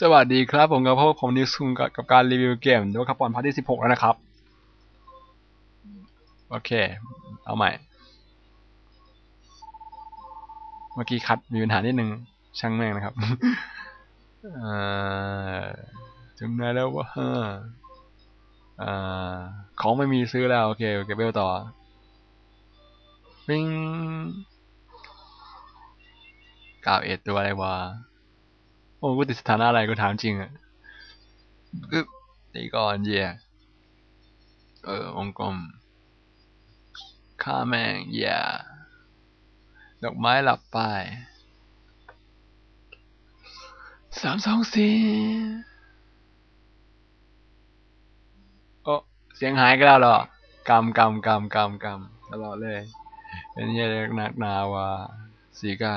สวัสดีครับ ผมกับพวกผมนิวซุงกับการรีวิวเกมดูครับปอนพาร์ทที่สิบหกแล้วนะครับ โอเค เอาใหม่ เมื่อกี้คัดมีปัญหานิดนึง ช่างแม่งนะครับเออถึงไหนแล้ววะอ่าของไม่มีซื้อแล้ว โอเคเก็บเบลต่อปิ้งกาวเอ็ดตัวอะไรวะ โอ้กูติดสถานะอะไรกูถามจริงอะอึ๊บนี่ก่อนเย่เออวงกลมข้าแม่งเย่าดอกไม้หลับไปสามสองสี่โอ้เสียงหายกันแล้วหรอกำกำกำกำกำตลอดเลย เป็นเหี้ยนักนาวาสี่เก้า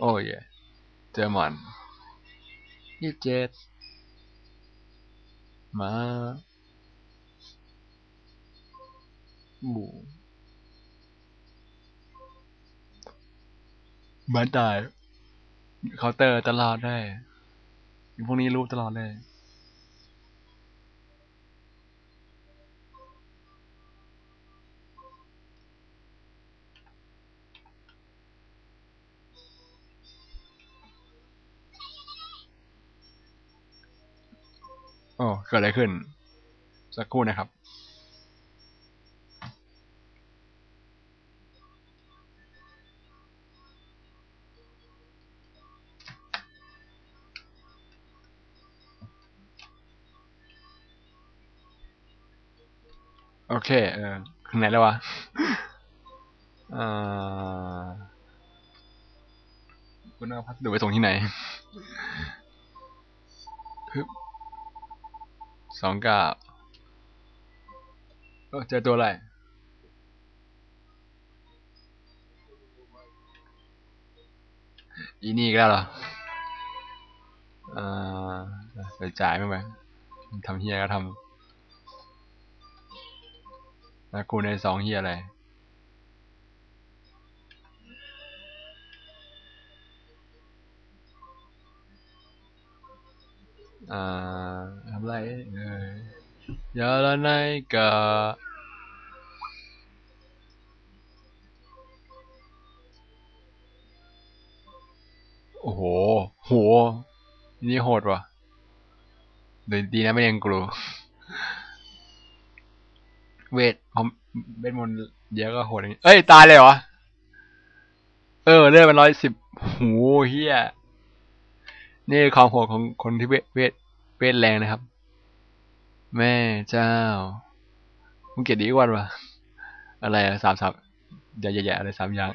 โอ้ยเจอมอน ที่เจ็ดมาหมูบ้านตายเคาน์เตอร์ตลอดได้พวกนี้รู้ตลอดเลย โอ้เกิดอะไรขึ้น สักครู่นะครับโอเค เออข้างไหนแล้ววะอ่าคุณเอาพัสดุไปส่งที่ไหนฮึบ สองเก้าเออเจอตัวอะไร อีนี่ก็แล้วเหรออ่าไปจ่ายมั้งไหมทำเฮียก็ทำแล้วกูในสองเฮียอะไร อ่าทำไรเอ่ยยาละไนกะโอ้โห โห นี่โหดว่ะดีดีนะไม่เรียนกลัวเวทผมเวทมนต์เดี๋ยวก็โหดอย่างนี้ เอ้ย ตายเลยเหรอ เออ เลือดมันร้อยสิบโหเฮีย นี่ความโหดของคนที่เวทเวทเวทแรงนะครับ แม่เจ้ามึงเกียดดีกว่าวะอะไรอะสามสามอย่าอย่าอย่าอะไรสามอย่าง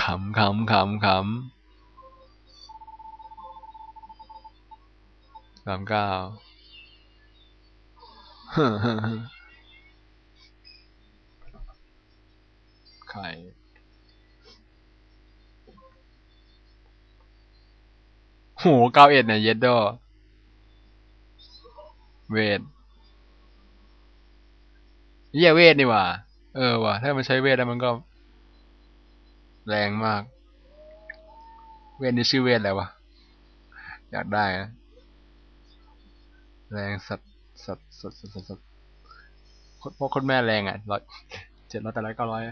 ขำขำขำขำสามเก้าไข่ หเก้าเอ็ดเนี่ยเย็ดดอเวทเยี่ยเวทนี่ว่า เออว่ะถ้ามันใช้เวทแล้วมันก็ แรงมาก เวทนี่ชื่อเวทอะไรวะ อยากได้นะแรงสัตสัตสัตสัตสัตสัตพวกคนแม่แรงอะร้อยเจ็ดร้อยแต่ร้อยเก้าร้อย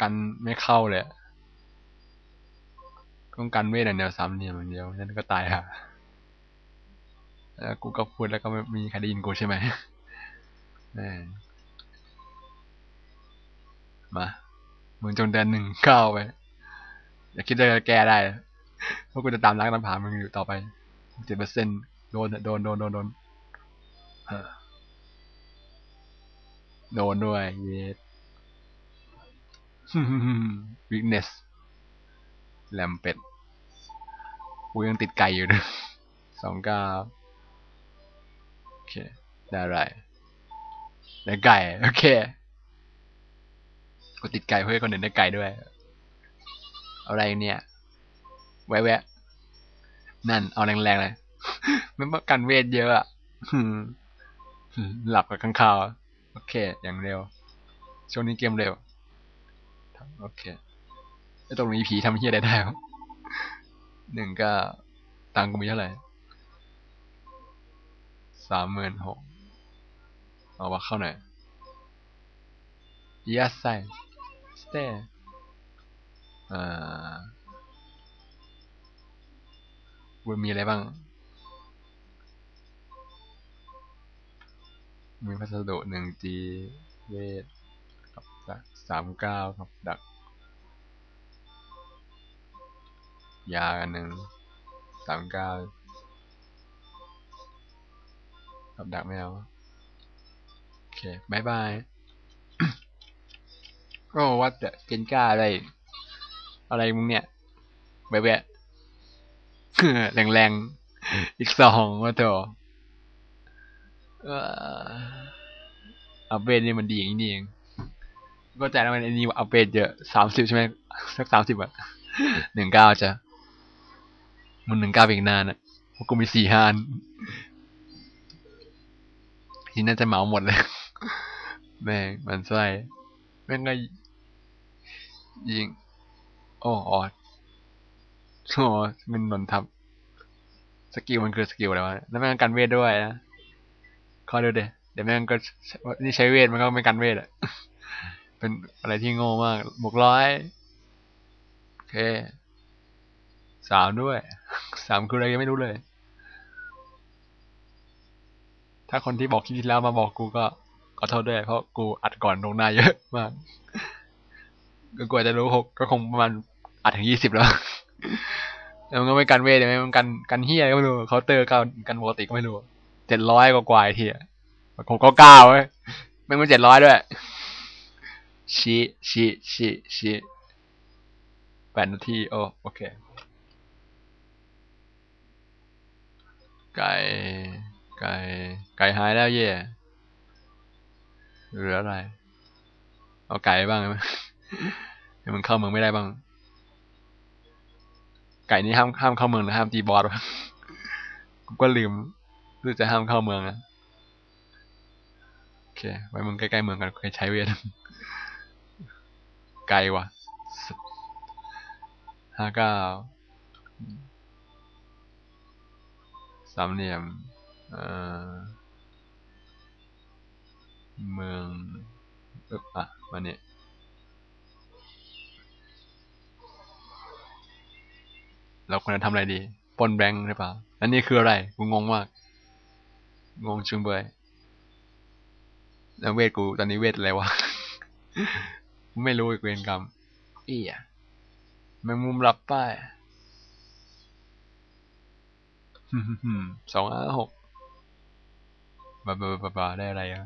กันไม่เข้าเลยอะ ต้องกันเวทอย่างเดียวสามเหลี่ยมอย่างเดียวนั่นก็ตายค่ะแล้วกูก็พูดแล้วก็ไม่มีใครได้ยินกูใช่ไหมแม่มามึงจงเดินหนึ่งก้าวไปอย่าคิดจะแก้ได้เพราะกูจะตามล้างตามผามึงอยู่ต่อไปเจ็ดเปอร์เซ็นต์โดนโดนโดนโดนโดนโดนด้วยเยส weakness แลมเป็ดกูยังติดไก่อยู่ด้วยสองเก้าโอเค ได้ไรได้ไก่ โอเคกูติดไก่เพื่อให้คนอื่นได้ไก่ด้วย อะไรเนี่ย แวะแวะนั่น เอาแรงๆเลยไม่ป้องกันเวทเยอะอะหลับกับข้างคาว โอเค อย่างเร็ว ช่วงนี้เกมเร็ว โอเคไอ้ ตรงนี้ผีทำเฮียอะไรได้วะหนึ่งก้าตังค์กูมีเท่าไหร่สามหมื่นหกเอาว่าเข้าหน่อย yes ใส่ stay อ่ามันมีอะไรบ้าง มีพัสดุหนึ่งจีเวทกับดักสามเก้ากับดัก ยากันหนึ่งสามเก้ากับดักไม่เอาโอเคบายบายโอ้วัดเจนก้าอะไร อะไรมึงเนี่ยแบะแรงแรงๆ อีกสองว่าเถอะอัปเดตนี่มันดีอย่างนี้เองก็ใจแล้วมันไอ้นี่อัปเดตเยอะสามสิบใช่ไหมสักสามสิบอะหนึ่งเก้าจ้ะ มันหนึ่งเก้าอีกนานอะเพราะกูมีสี่ห้าอันทีน่าจะเหมาหมดเลย แม่งมันไส้แม่งก็ยิง โอ้ออดโอ้มันนนทับ สกิลมันคือสกิลอะไรวะ แล้วแม่งกันเวทด้วยนะขอดูเดี๋ยวเดี๋ยวแม่งก็นี่ใช้เวทมันก็ไม่กันเวทอะ เป็นอะไรที่โง่มากบวกร้อย โอเค สามด้วยสามคืออะไรยังไม่รู้เลย ถ้าคนที่บอกคลิปที่แล้วมาบอกกูก็ขอโทษด้วย เพราะกูอัดก่อนลงหน้าเยอะมากก็กว่าจะรู้หกก็คงประมาณอัดถึงยี่สิบแล้วแล้วมันก็ไม่กันเวทใช่ไหมมันกันกันเฮียก็ไม่รู้เคาเตอร์กันกันปกติก็ไม่รู้เจ็ดร้อยกว่ากว่าทีอะผมก็เก้าเว้ยแม่งมันเจ็ดร้อยด้วยชี้ชี้ชี้ชี้แปดนาทีโอโอเค ไก่ ไก่ ไก่หายแล้วเย่เหลืออะไร เอาไก่บ้างไหมมันเข้าเมืองไม่ได้บ้าง ไก่นี้ห้ามห้ามเข้าเมืองหรือห้ามตีบอสกูก็ลืมรู้จะห้ามเข้าเมืองนะโอเค ไว้มึงใกล้ๆเมืองกันเคยใช้เวทไกลว่ะห้าเก้า สามเหลี่ยมเอ่อเมืองอึบอะมาเนี่ยเราควรจะทำอะไรดีปล้นแบงค์หรือเปล่าอันนี้คืออะไรกูงงมาก งงจุงเบยแล้วเวทกูตอนนี้เวทอะไรวะ ไม่รู้อีกเวรกรรมอีอะแมงมุมรับป้าย สองห้าหกบาบาบาบาได้อะไรอะ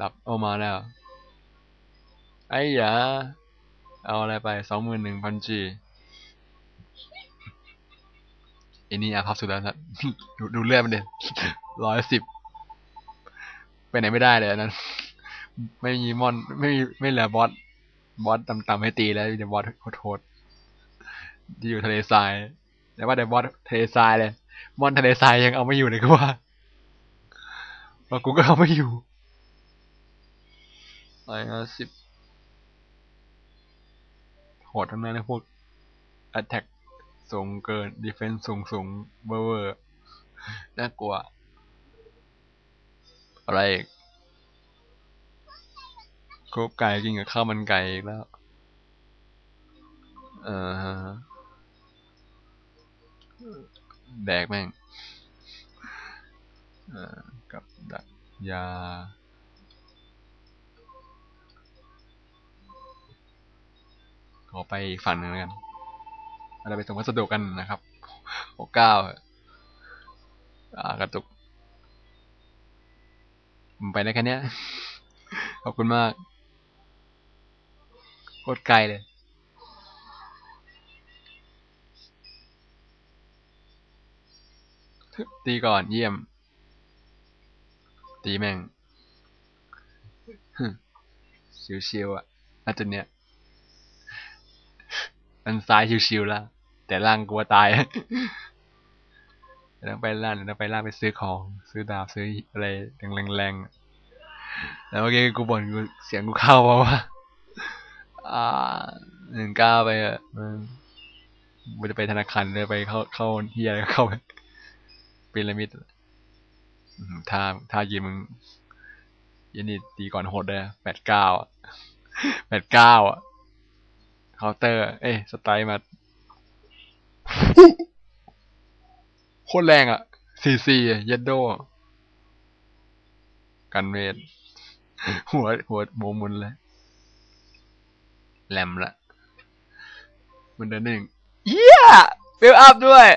รับเอามาแล้ว ไอ้ยาเอาอะไรไปสองหมื่นหนึ่งพันจีอันนี้อาภัพสุดแล้วนะดูดูเลือดมันเด่นร้อยสิบไปไหนไม่ได้เลยนั้น ไม่มีมอน ไม่มีไม่เหลือบอสบอสต่ำๆให้ตีแล้วมีแต่บอสโหดๆที่อยู่ทะเลทราย แต่ว่าแต่บอสทะเลทรายเลยมอนทะเลทรายยังเอาไม่อยู่เลยก็ว่าว่ากูก็เอาไม่อยู่ร้อยห้าสิบโหดทั้งนั้นนะพวก attack สูงเกิน defense สูงสูงเวอร์เวอร์น่ากลัว อะไรอีกกุ๊กไก่กินกับข้าวมันไก่อีกแล้ว เออ แดกแม่งกับดักยา ขอไปฝั่งหนึ่งแล้วกันเราไปส่งพัสดุกันนะครับหกเก้าอ่ากระตุกผมไปได้แค่นี้ขอบคุณมาก โคตรไกลเลย ตีก่อนเยี่ยม ตีแม่งชิวๆอะน่าจะเนี้ยอันซ้ายชิวๆแล้วแต่ล่างกลัวตายเดี๋ยวต้องไปล่างเดี๋ยวต้องไปล่างไปซื้อของ ซื้อดาบซื้ออะไรแรงๆแล้วเมื่อกี้กูบ่นกูเสียงกูเข้าเพราะว่าอ่าหนึ่งก้าไปอะมันจะไปธนาคารเลยไปเข้าเข้าเฮียอะไรเข้าไป พีระมิดถ้าถ้ายืนมึงยันนี่ตีก่อนโหดเลยแปดเก้าแปดเก้าอะเคาน์เตอร์ เอ้สไตล์มาโคตรแรงอะซีซีเยดโด กันเวทหัวหัวโมมุนเลยแหลมละมันเดินหนึ่งเยี่ยเวลอัพด้วย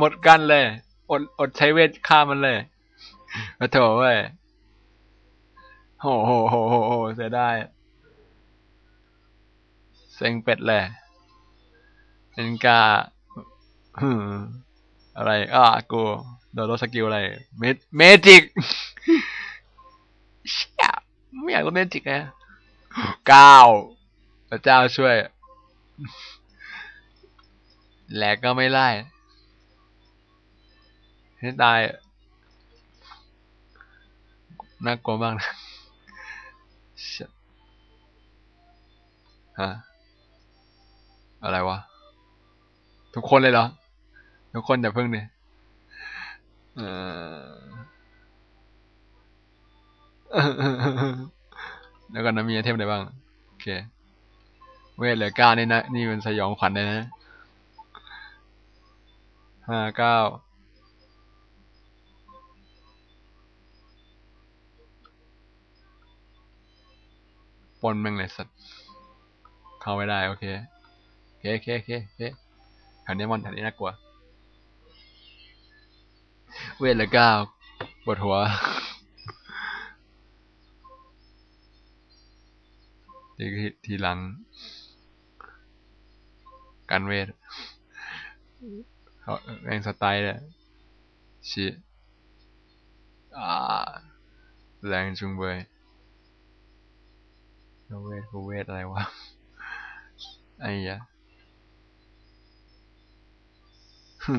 หมดกันเลย อดอดใช้เวทฆ่ามันเลยมาโถเว้ยโหโหโหโหโหเสียได้เซ็งเป็ดเลยเอ็นกาอะไรอะกูโดนลดสกิลอะไร เมเมจิกเชี่ยไม่อยากลดเมจิกไงเก้าพระเจ้าช่วย แหลกก็ไม่ไล่ ให้ตายน่ากลัวมากนะ Shit ฮะอะไรวะ ทุกคนเลยเหรอ ทุกคนอย่าเพิ่งดิเออแล้วกันนะมีไอเทมอะไรบ้าง โอเค เวทเหลือเก้านี่นะ นี่เป็นสยองขวัญเลยนะห้าเก้า ปนแม่งเลยสัตว์เข้าไม่ได้โอเคโอเคโอเคโอเคโอเคแถวนี้มอนแถวนี้น่ากลัว เวทลือเก้าปวดหัวทีทีหลัง การเวทเขาแรงสไตล์เลยชิอ่าแรงจุงเบย เวทกูเวทอะไรวะ ไอ้ยะฮึ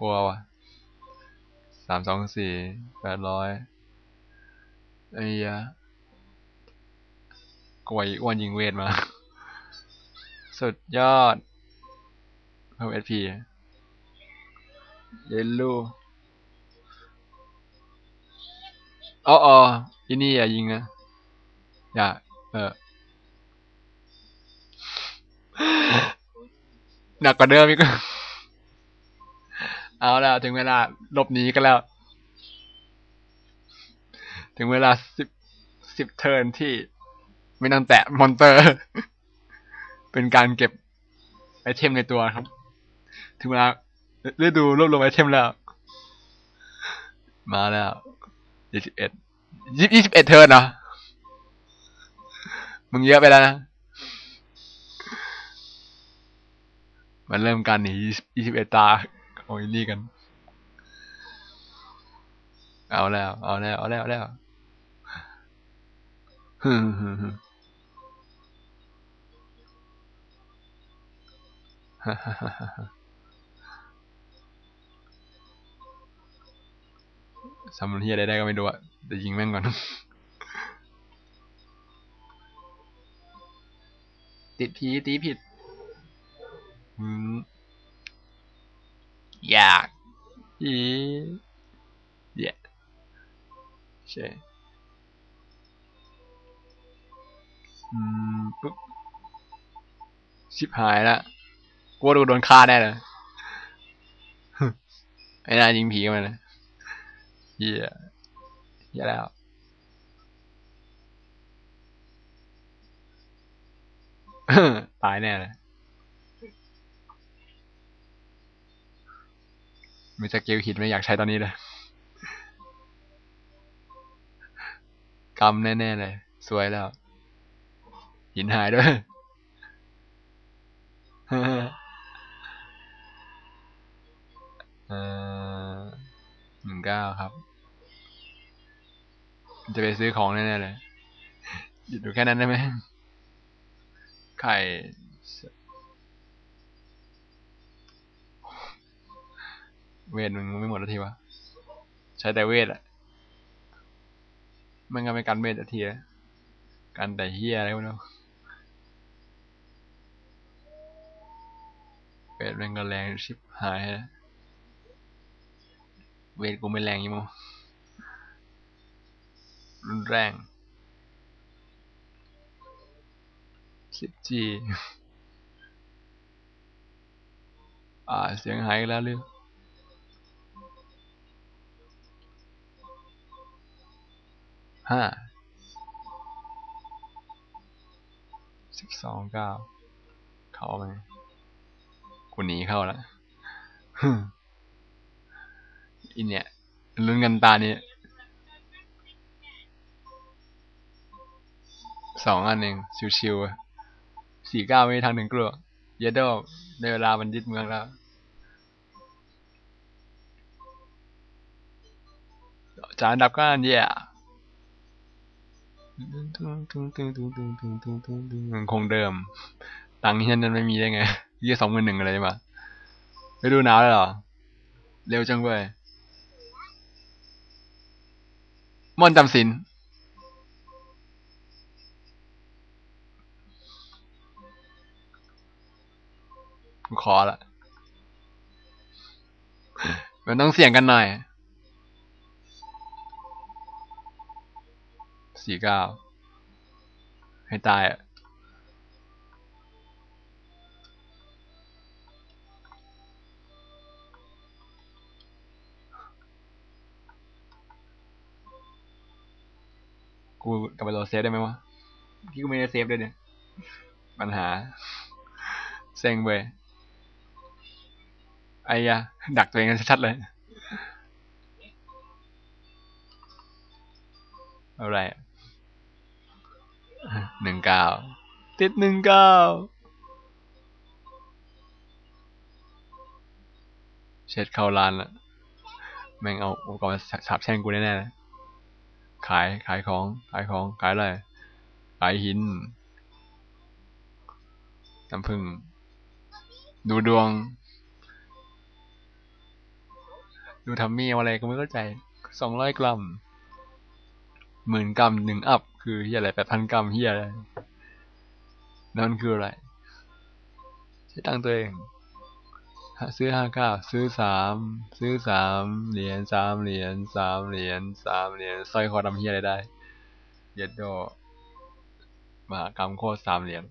กลัววะสามสองสี่แปดร้อยไอ้ยะกลัวอีอ้วนยิงเวทมา สุดยอดเพิ่มเอพีเยลลูอ๋ออ๋ออีนี่อย่ายิงนะ อย่า หนักกว่าเดิมอีกเอาแล้ว ถึงเวลาหลบหนีกันแล้ว ถึงเวลาสิบสิบเทิร์นที่ไม่ต้องแตะมอนเตอร์ เป็นการเก็บไอเทมในตัวครับ ถึงเวลาฤดูรวบรวมไอเทมแล้ว มาแล้วยี่สิบเอ็ดยี่สิบเอ็ดเทิร์นเหรอ มึงเยอะไปแล้วนะ มันเริ่มการหนียี่สิบเอ็ดตาโอ้ยนี่กัน เอาแล้ว เอาแล้ว เอาแล้วเอาแล้วฮึมฮึมฮึมฮ่าฮ่าฮ่าฮ่าทำมันเฮียอะไรได้ก็ไม่รู้อะแต่ยิงแม่งก่อน ติดผีตีผิดอืมอยากอีเย่ใช่อืมปุ๊บชิบหายละกลัวโดนฆ่าแน่เลยไอ้น่ายิงผีกันนะเหี้ยเหี้ยแล้ว ตายแน่เลยมีสกิลหินไม่อยากใช้ตอนนี้เลยกำแน่ๆเลย สวยแล้ว หินหายด้วย เออหนึ่งเก้าครับ จะไปซื้อของแน่ๆเลย หยุดดูแค่นั้นได้ไหม ไข่เวทมึงไม่หมดทีวะ ใช้แต่เวทอะมันก็ไม่กันเวทอทีละกันแต่เฮียอะไรวะเนาะเวทแม่งก็แรงชิบหายนะเวทกูไม่แรงยี่มั้งรุนแรง สิบจีอ่า เสียงหายแล้วหรือห้าสิบสองเก้าเข้าไหมกูหนีเข้าแล้วอินเนี่ยลุ้นกันตานี้สองอันเองชิวๆ สี่เก้าไม่มีทางถึงกลัวเยดโดในเวลามันยึดเมืองแล้ว จานดับกันเย่มันคงเดิม ตังค์ที่นั่นไม่มีได้ไงยี่สองหมื่นหนึ่งอะไรมาไปดูหนาวเลยเหรอ เร็วจังเว้ยม่อนจำสิน กูขอละมันต้องเสี่ยงกันหน่อยสี่เก้าให้ตายอะกูกลับไปโหลดเซฟได้ไหมวะพี่กูไม่ได้เซฟด้วยเนี่ย ปัญหา เซ็งเว้ย ไอ้ยะดักตัวเองกันชัดๆเลย อะไรหนึ่งเก้าติดหนึ่งเก้าเช็ดเข้าร้านละแม่งเอาอุปกรณ์สาบแช่งกูแน่ๆเลยขายขายของ ขายของ ขายอะไร ขายหิน น้ำผึ้งดูดวง ดูทำมีอะไรก็ไม่เข้าใจสองร้อยกรัมหมื่นกรัมหนึ่งอัพ คือเฮียอะไรแปดพันกรัมเฮียอะไร นั่นคืออะไร ใช้ตังตัวเอง ซื้อห้าเก้าซื้อสามซื้อสามเหรียญสามเหรียญสามเหรียญสามเหรียญสร้อยคอดำเฮียอะไรได้เย็ดโดมหากรรมโคตรสามเหรียญ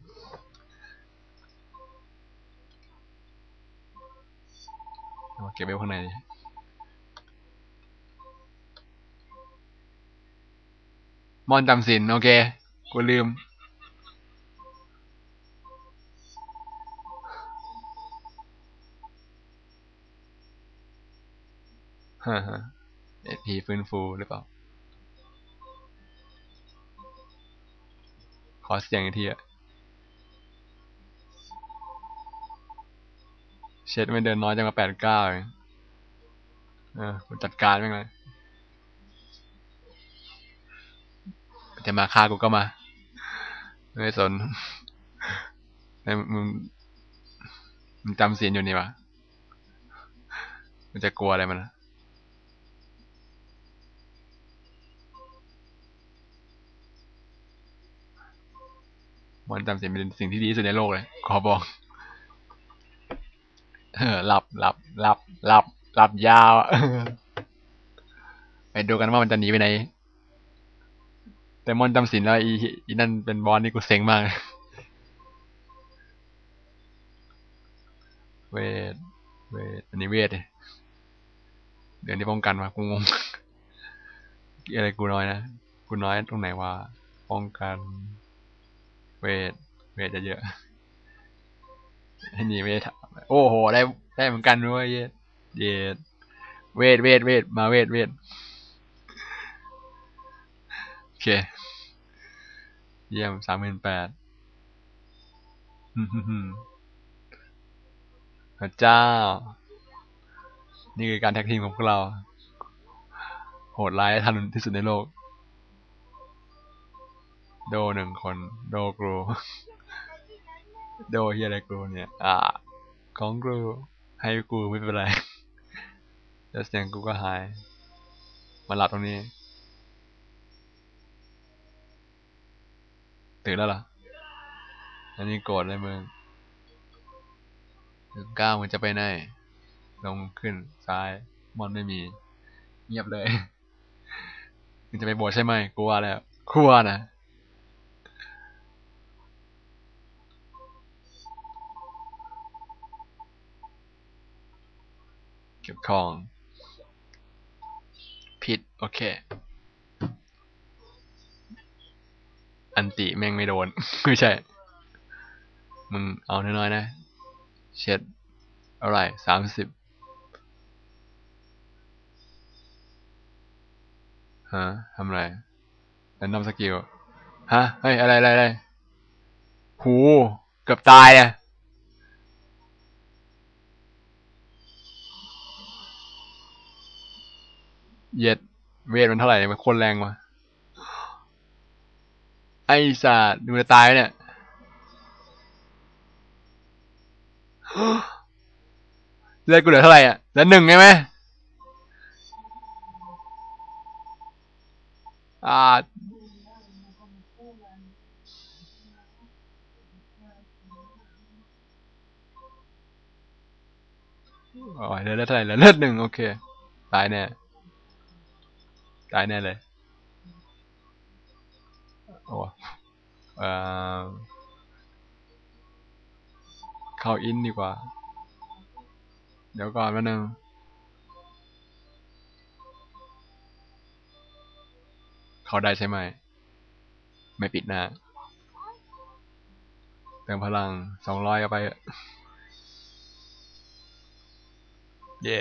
เอาเก็บไว้ข้างใน มอนจำสินโอเค กูลืมฮ่าฮ่าเอพีฟื้นฟูหรือเปล่า ขอเสียงอีกทีอะเช็ดไม่เดินน้อยจังมาแปดเก้าเองเอจัดการแม่งเลย จะมาฆ่ากูก็มา ไม่สนไอ้มึงมึงจำเสียงอยู่นี่วะมันจะกลัวอะไรมันนะมันจำเสียงเป็นสิ่งที่ดีที่สุดในโลกเลย ขอบอกเออหลับหลับหลับหลับหลับยาว ไปดูกันว่ามันจะหนีไปไหน แต่มอนจำสินแล้วอีอีนั่นเป็นบอลนี่กูเซ็งมาก เวท เวท อันนี้เวทเดี๋ยวนี้ป้องกันวะกูงง อะไรกูน้อยนะ กูน้อยตรงไหนวะ ป้องกัน เวท เวทจะเยอะอันนี้เวทโอ้โห ได้ ได้เหมือนกันด้วยเยดเยดเวท เวท เวท มาเวท เวท โอเค เยี่ยมสามหมื่นแปดพระเจ้า นี่คือการแท็กทีมของพวกเรา โหดร้ายทันที่สุดในโลก โดหนึ่งคน โดกรูโดเฮียอะไรกรูเนี่ย อ่า ของกรูให้กูไม่เป็นไรแล้วเสียงกูก็หาย มาหลับตรงนี้ ตื่นแล้วเหรอ อันนี้โกรธเลยมึงถึงเก้ามันจะไปไหน ลงขึ้นซ้าย มอนไม่มี เงียบเลยมันจะไปบสถ์ใช่ไหมกลัวแล้วกลัวนะเก็บของ ผิด โอเค อันติแม่งไม่โดน ไม่ใช่ มึงเอาน้อยๆนะ เช็ดอะไรสามสิบฮะทำไรแรนดอมสกิลฮะ เฮ้ย อะไรอะไรอะไรหูเกือบตายอะเย็ดเวทมันเท่าไหร่เนี่ยมันโคนแรงวะ ไอ้สัตว์ดูจะตายเนี่ยเลือดกูเหลือเท่าไหร่อะเหลือหนึ่งใช่ไหมอ่าอ๋อเหลือดเท่าไหร่เหลือเลือดหนึ่งโอเค ตายแน่ ตายแน่เลย โอ้เอ่อเข้าอินดีกว่า เดี๋ยวก่อนแป๊บนึงเข้าได้ใช่ไหม ไม่ปิดหน้าเติมพลังสองร้อยเข้าไปเถอะเย่